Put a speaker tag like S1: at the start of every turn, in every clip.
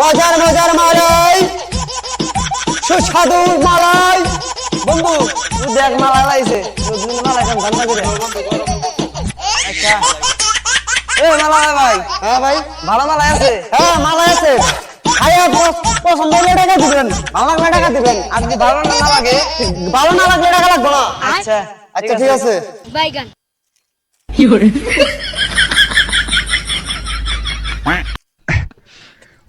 S1: মজার মজার মালাই। সুস্বাদু মালাই। বন্ধু দেখ মালা লাইছে। মালা এখন ধান্দা করে। আচ্ছা। এ মালা ভাই। হ্যাঁ ভাই। ভালো মালা আছে? হ্যাঁ মালা আছে। খাইয়া প- পছন্দ হলে টাকা দিবেন। ভালো লাগলে টাকা দিবেন। আর যদি ভালো না লাগে ভালো না লাগলে টাকা লাগবে না। আচ্ছা। আচ্ছা ঠিক আছে।
S2: বাইগান।
S1: কি ভাই
S3: no, no.
S1: আমার কথা ভালো লাগে না ভাই টাকা দেবেন কোন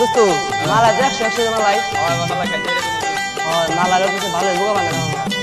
S1: দোস্ত মালা শেষ হয়ে মালাই মালা কিছু ভালো বোকা বানানো